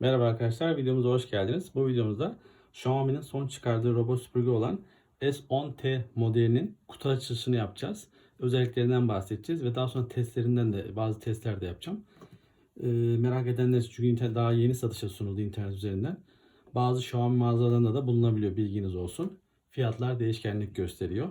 Merhaba arkadaşlar, videomuza hoş geldiniz. Bu videomuzda Xiaomi'nin son çıkardığı robot süpürge olan S10T modelinin kutu açılışını yapacağız. Özelliklerinden bahsedeceğiz ve daha sonra testlerinden de bazı testler de yapacağım. Ee, merak edenler çünkü internet daha yeni satışa sunuldu internet üzerinden. Bazı Xiaomi mağazalarında da bulunabiliyor bilginiz olsun. Fiyatlar değişkenlik gösteriyor.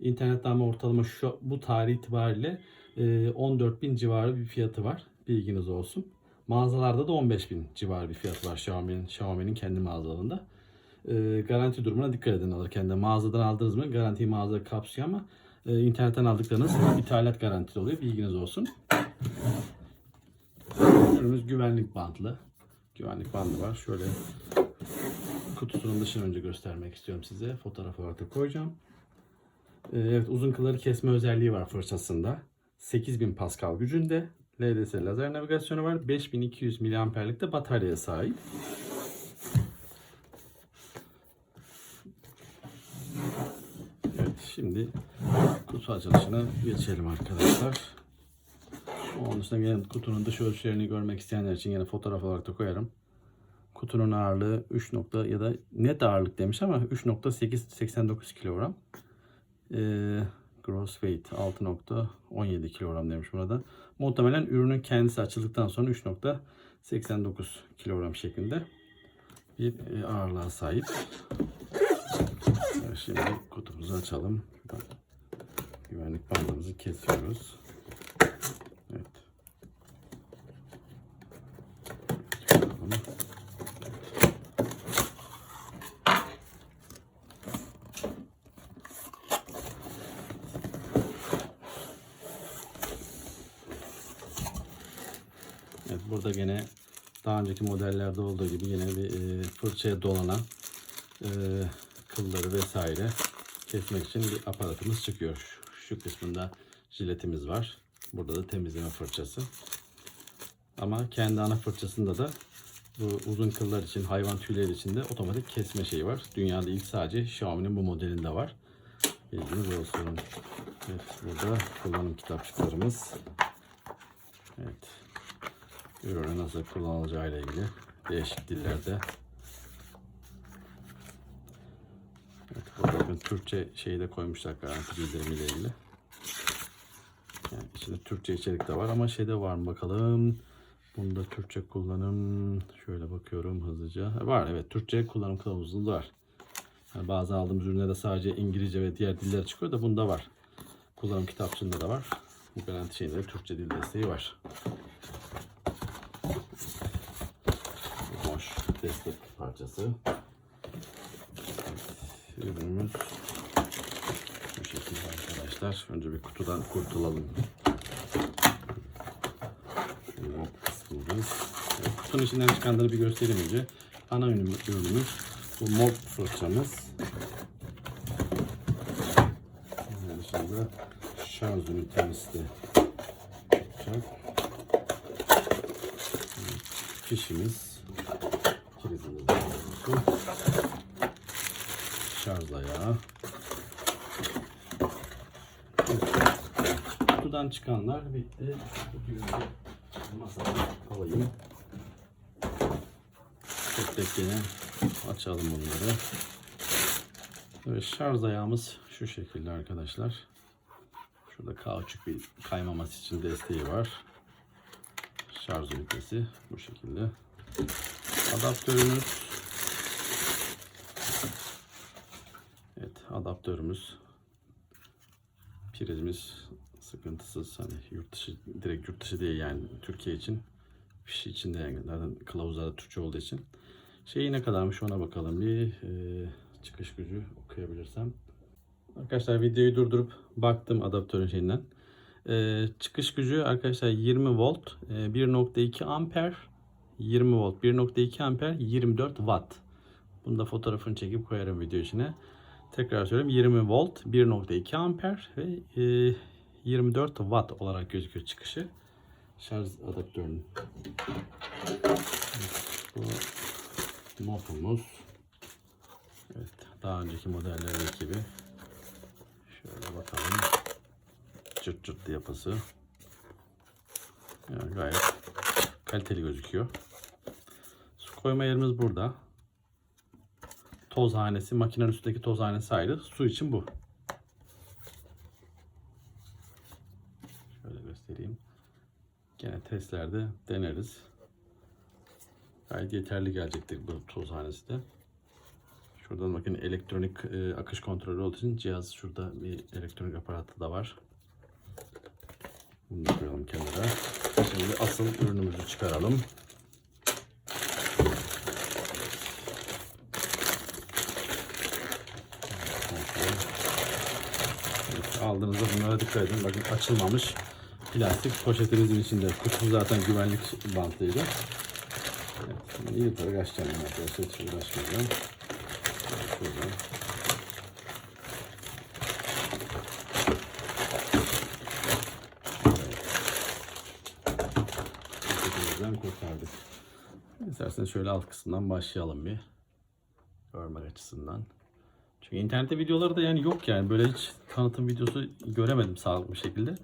İnternette ama ortalama şu bu tarih itibariyle e, 14.000 civarı bir fiyatı var. Bilginiz olsun. Mağazalarda da 15.000 civarı bir fiyat var Xiaomi'nin Xiaomi'nin kendi mağazalarında. E, garanti durumuna dikkat edin alırken de. Mağazadan aldınız mı garantiyi mağaza kapsıyor ama e, internetten aldıklarınız ithalat garantili oluyor. Bilginiz olsun. Ürünümüz güvenlik bantlı. Güvenlik bandı var. Şöyle kutusunun dışını önce göstermek istiyorum size. Fotoğraf olarak da koyacağım. Ee, Evet uzun kılları kesme özelliği var fırçasında. 8000 Pascal gücünde. LDS lazer navigasyonu var. 5200 miliamperlik de bataryaya sahip. Evet şimdi kutu açılışına geçelim arkadaşlar. Onun dışında yine kutunun dış ölçülerini görmek isteyenler için yine fotoğraf olarak da koyarım. Kutunun ağırlığı 3 nokta ya da net ağırlık demiş ama 3.889 kilogram. Ee, gross weight 6.17 kilogram demiş burada. Muhtemelen ürünün kendisi açıldıktan sonra 3.89 kilogram şeklinde bir e, ağırlığa sahip. Şimdi kutumuzu açalım. Güvenlik bandımızı kesiyoruz. Evet. Burada gene daha önceki modellerde olduğu gibi yine bir e, fırçaya dolanan e, kılları vesaire kesmek için bir aparatımız çıkıyor. Şu, kısmında jiletimiz var. Burada da temizleme fırçası. Ama kendi ana fırçasında da bu uzun kıllar için, hayvan tüyleri için de otomatik kesme şeyi var. Dünyada ilk sadece Xiaomi'nin bu modelinde var. Bilginiz olsun. Evet, burada kullanım kitapçıklarımız. Evet. Ürünü nasıl kullanılacağı ile ilgili değişik dillerde. Evet, burada bir Türkçe şeyi de koymuşlar garanti bildirimiyle ilgili. Yani içinde Türkçe içerik de var ama şeyde var mı bakalım. Bunda Türkçe kullanım şöyle bakıyorum hızlıca. Var evet Türkçe kullanım kılavuzu da var. Yani bazı aldığımız ürünlerde sadece İngilizce ve diğer diller çıkıyor da bunda var. Kullanım kitapçığında da var. Bu garanti şeyinde de Türkçe dil desteği var. Destek parçası. Ürünümüz bu şekilde arkadaşlar. Önce bir kutudan kurtulalım. Şöyle kutunun içinden çıkanları bir göstereyim önce. Ana ürünümüz, bu mop fırçamız. Yani şimdi şarj ünitemiz de olacak. Fişimiz. Olsun. Şarj ayağı. Kutudan çıkanlar bitti. Kutuyu da masada alayım. Tek tek yine açalım bunları. Evet, şarj ayağımız şu şekilde arkadaşlar. Şurada kauçuk bir kaymaması için desteği var. Şarj ünitesi bu şekilde. Adaptörümüz. Evet adaptörümüz. Prizimiz sıkıntısız hani yurt dışı direkt yurt dışı değil yani Türkiye için. Fişi içinde yani zaten kılavuzlarda Türkçe olduğu için. Şeyi ne kadarmış ona bakalım bir e, çıkış gücü okuyabilirsem. Arkadaşlar videoyu durdurup baktım adaptörün şeyinden. E, çıkış gücü arkadaşlar 20 volt e, 1.2 amper 20 volt 1.2 amper 24 watt bunu da fotoğrafını çekip koyarım video içine Tekrar söyleyeyim 20 volt 1.2 amper ve e, 24 watt olarak gözüküyor çıkışı. Şarj adaptörünün. Bu mopumuz. Evet, daha önceki modellerdeki gibi. Şöyle bakalım. Çırt çırt yapısı. Yani gayet kaliteli gözüküyor. Koyma yerimiz burada. Tozhanesi, makinenin üstündeki tozhanesi ayrı. Su için bu. Şöyle göstereyim. Gene testlerde deneriz. Gayet yeterli gelecektir bu tozhanesi de. Şuradan bakın elektronik e, akış kontrolü olduğu için cihaz şurada bir elektronik aparatı da var. Bunu da koyalım kenara. Şimdi asıl ürünümüzü çıkaralım. Dikkat. Bakın açılmamış plastik poşetimizin içinde. Kutu zaten güvenlik bantlıydı. Evet, tabii açacağım arkadaşlar. Hiç uğraşmayacağım. Şuradan. Poşetimizden kurtardık. İsterseniz şöyle alt kısımdan başlayalım bir. Görmek açısından. Çünkü internette videoları da yani yok yani. Böyle hiç tanıtım videosu göremedim sağlıklı bir şekilde.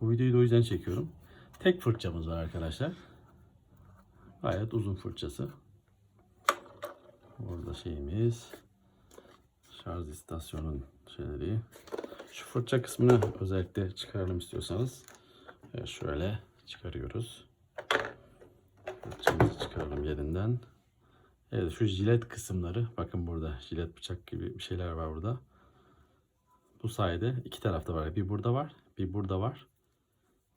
Bu videoyu da o yüzden çekiyorum. Tek fırçamız var arkadaşlar. Gayet uzun fırçası. Orada şeyimiz. Şarj istasyonun şeyleri. Şu fırça kısmını özellikle çıkaralım istiyorsanız. Evet, şöyle çıkarıyoruz. Fırçamızı çıkaralım yerinden. Evet şu jilet kısımları bakın burada jilet bıçak gibi bir şeyler var burada. Bu sayede iki tarafta var. Bir burada var, bir burada var.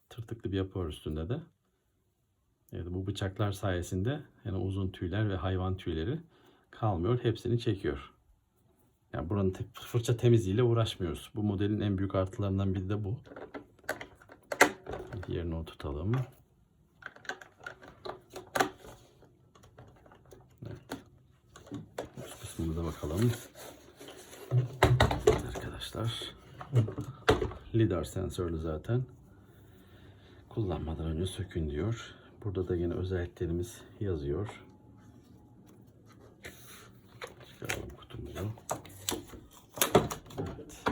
Tırtıklı bir yapı var üstünde de. Evet bu bıçaklar sayesinde yani uzun tüyler ve hayvan tüyleri kalmıyor. Hepsini çekiyor. Yani buranın fırça temizliğiyle uğraşmıyoruz. Bu modelin en büyük artılarından biri de bu. Diğerini oturtalım. Kısmımıza bakalım. Arkadaşlar. Lidar sensörlü zaten. Kullanmadan önce sökün diyor. Burada da yine özelliklerimiz yazıyor. Çıkaralım kutumuzu. Evet.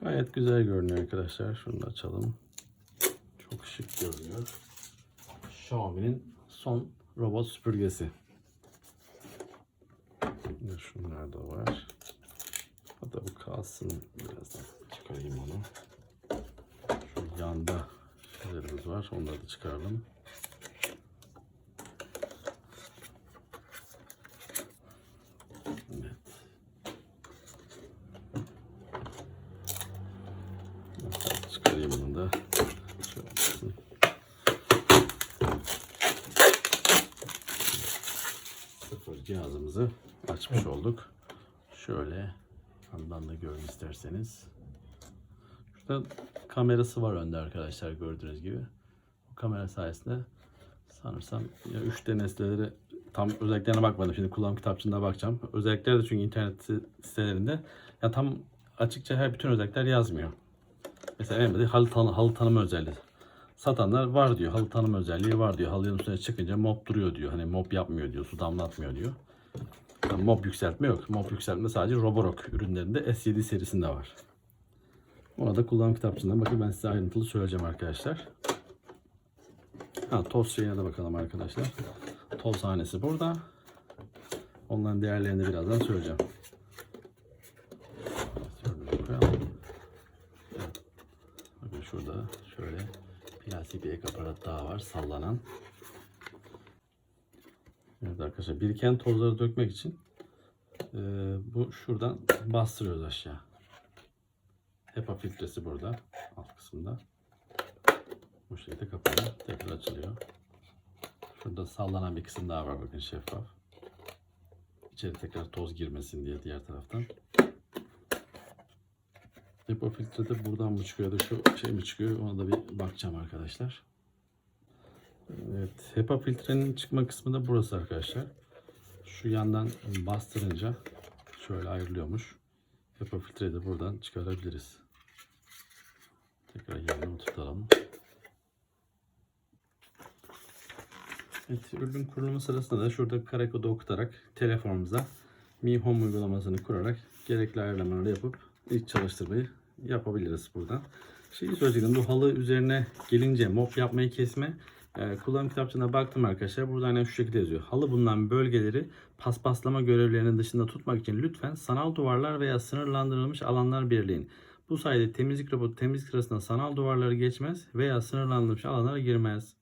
Gayet güzel görünüyor arkadaşlar. Şunu da açalım. Çok şık görünüyor. Xiaomi'nin son robot süpürgesi. Yine Şunlar da var. Hatta bu kalsın. Birazdan çıkarayım onu. Şu yanda şeylerimiz var. Onları da çıkaralım. Evet. Çıkarayım bunu da. Şöyle cihazımızı açmış olduk. Şöyle yandan da görün isterseniz. Şurada kamerası var önde arkadaşlar gördüğünüz gibi. Bu kamera sayesinde sanırsam ya 3D nesneleri tam özelliklerine bakmadım. Şimdi kullanım kitapçığına bakacağım. Özellikler de çünkü internet sitelerinde ya tam açıkça her bütün özellikler yazmıyor. Mesela en basit halı, tanı, halı tanıma özelliği. Satanlar var diyor. Halı tanıma özelliği var diyor. Halının üstüne çıkınca mop duruyor diyor. Hani mop yapmıyor diyor. Su damlatmıyor diyor. Yani mop yükseltme yok. Mop yükseltme sadece Roborock ürünlerinde S7 serisinde var. Ona da kullanım kitapçığından bakın ben size ayrıntılı söyleyeceğim arkadaşlar. Ha, toz şeyine de bakalım arkadaşlar. Toz hanesi burada. Onların değerlerini birazdan söyleyeceğim. Bakın şurada şöyle plastik bir ek aparat daha var sallanan. Evet arkadaşlar biriken tozları dökmek için e, bu şuradan bastırıyoruz aşağı. HEPA filtresi burada alt kısımda. Bu şekilde kapalı. Tekrar açılıyor. Şurada sallanan bir kısım daha var bakın şeffaf. İçeri tekrar toz girmesin diye diğer taraftan. Depo filtre de buradan mı çıkıyor da şu şey mi çıkıyor ona da bir bakacağım arkadaşlar. Evet, HEPA filtrenin çıkma kısmı da burası arkadaşlar. Şu yandan bastırınca şöyle ayrılıyormuş. HEPA filtreyi de buradan çıkarabiliriz. Tekrar yerine oturtalım. Evet, ürün kurulumu sırasında da şurada kare kodu okutarak telefonumuza Mi Home uygulamasını kurarak gerekli ayarlamaları yapıp ilk çalıştırmayı yapabiliriz buradan. Şeyi söyleyeceğim bu halı üzerine gelince mop yapmayı kesme e, kullanım kitapçığına baktım arkadaşlar. Burada aynen şu şekilde yazıyor. Halı bulunan bölgeleri paspaslama görevlerinin dışında tutmak için lütfen sanal duvarlar veya sınırlandırılmış alanlar belirleyin. Bu sayede temizlik robotu temizlik sırasında sanal duvarları geçmez veya sınırlandırılmış alanlara girmez.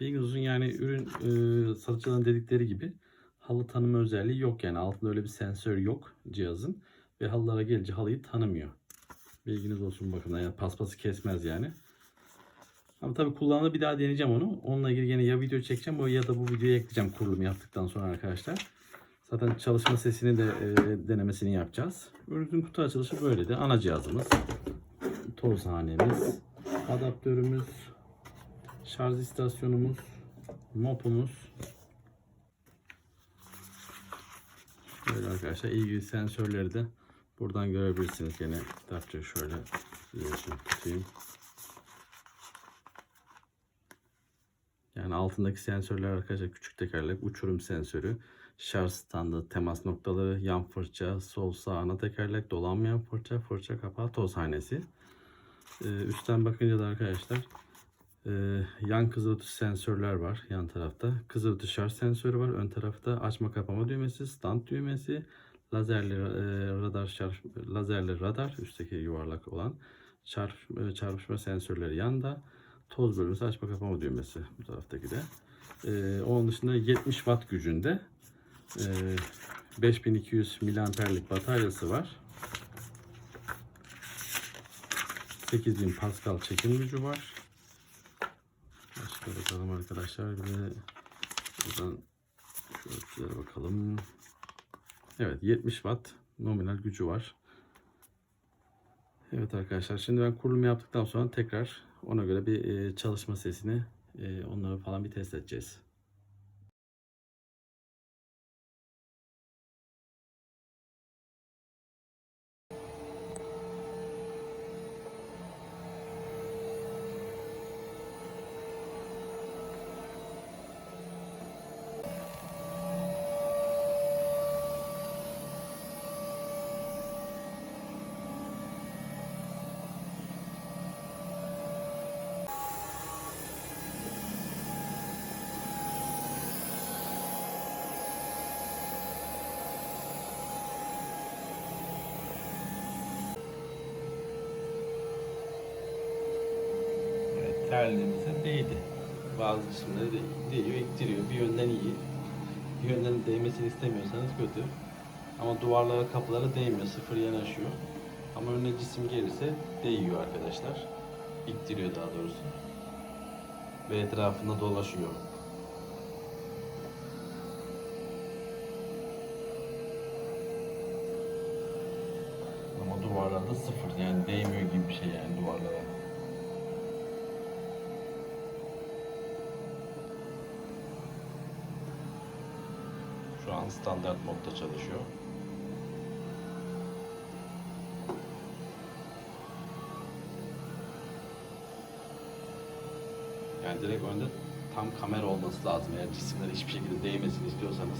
Bilginiz olsun yani ürün e, satıcıların dedikleri gibi halı tanıma özelliği yok yani altında öyle bir sensör yok cihazın ve halılara gelince halıyı tanımıyor. Bilginiz olsun bakın yani paspası kesmez yani. Ama tabii kullanımda bir daha deneyeceğim onu. Onunla ilgili yine ya video çekeceğim ya da bu videoyu ekleyeceğim kurulum yaptıktan sonra arkadaşlar. Zaten çalışma sesini de e, denemesini yapacağız. Ürünün kutu açılışı böyleydi. Ana cihazımız, tozhanemiz, adaptörümüz, şarj istasyonumuz, mopumuz. Böyle arkadaşlar ilgili sensörleri de buradan görebilirsiniz. Yine kitapça şöyle tutayım. Yani altındaki sensörler arkadaşlar küçük tekerlek, uçurum sensörü, şarj standı, temas noktaları, yan fırça, sol sağ ana tekerlek, dolanmayan fırça, fırça kapağı, toz hanesi. Ee, üstten bakınca da arkadaşlar e, yan kızıltı sensörler var yan tarafta. Kızıltı şarj sensörü var. Ön tarafta açma kapama düğmesi, stand düğmesi, lazerli e, radar şarj, lazerli radar üstteki yuvarlak olan çarp, e, çarpışma sensörleri yanda. Toz bölmesi açma kapama düğmesi bu taraftaki de. E, onun dışında 70 watt gücünde e, 5200 miliamperlik bataryası var. 8000 Pascal çekim gücü var. Başka bakalım arkadaşlar. Bir de buradan ölçülere bakalım. Evet 70 watt nominal gücü var. Evet arkadaşlar şimdi ben kurulum yaptıktan sonra tekrar ona göre bir çalışma sesini onları falan bir test edeceğiz. Terliğimize değdi. Bazı de değiyor, ittiriyor. Bir yönden iyi. Bir yönden değmesini istemiyorsanız kötü. Ama duvarlara, kapılara değmiyor, sıfır yanaşıyor. Ama önüne cisim gelirse değiyor arkadaşlar. İttiriyor daha doğrusu. Ve etrafında dolaşıyor. Ama duvarlarda sıfır yani değmiyor gibi bir şey yani duvarlara. Şu an standart modda çalışıyor. Yani direkt önde tam kamera olması lazım. Eğer cisimler hiçbir şekilde değmesini istiyorsanız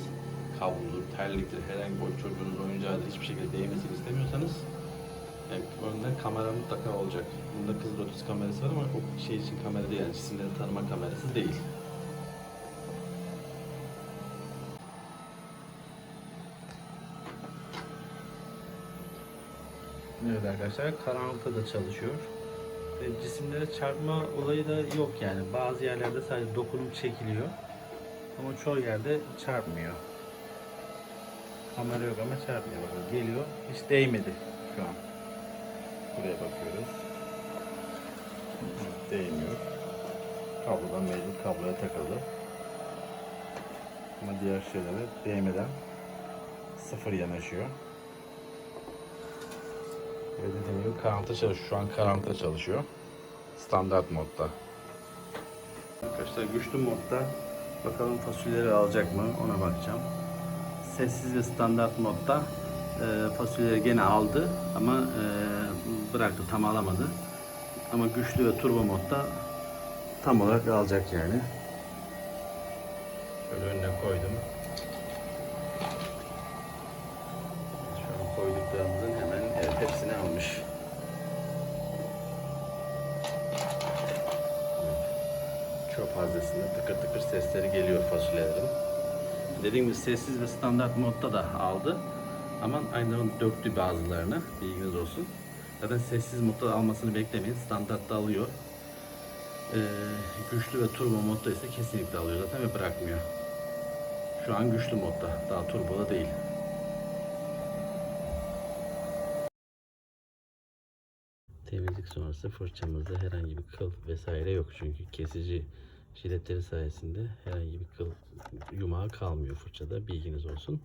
kablodur, terliktir, herhangi bir çocuğunuz oyuncağı da hiçbir şekilde değmesini istemiyorsanız yani önde kamera mutlaka olacak. Bunda kızıl ötesi kamerası var ama o şey için kamera değil yani cisimleri tanıma kamerası değil. Evet arkadaşlar karanlıkta da çalışıyor. Ve cisimlere çarpma olayı da yok yani. Bazı yerlerde sadece dokunup çekiliyor. Ama çoğu yerde çarpmıyor. Kamera yok ama çarpmıyor. Bakın geliyor. Hiç değmedi şu an. Buraya bakıyoruz. Değmiyor. Kablodan mecbur kabloya takıldı. Ama diğer şeylere değmeden sıfır yanaşıyor. Evet, dediğim gibi karanlıkta çalışıyor. Şu an karanlıkta çalışıyor. Standart modda. Arkadaşlar güçlü modda bakalım fasulyeleri alacak mı ona bakacağım. Sessiz ve standart modda e, fasulyeleri gene aldı ama e, bıraktı tam alamadı. Ama güçlü ve turbo modda tam olarak alacak yani. Şöyle önüne koydum. Şu an evet, hepsini almış. Çöp fazlasında tıkır tıkır sesleri geliyor fasulyelerin. Dediğim gibi sessiz ve standart modda da aldı. Ama aynı zamanda döktü bazılarını. Bilginiz olsun. Zaten sessiz modda da almasını beklemeyin. Standartta alıyor. Ee, güçlü ve turbo modda ise kesinlikle alıyor zaten ve bırakmıyor. Şu an güçlü modda. Daha turboda değil. Temizlik sonrası fırçamızda herhangi bir kıl vesaire yok. Çünkü kesici jiletleri sayesinde herhangi bir kıl yumağı kalmıyor fırçada. Bilginiz olsun.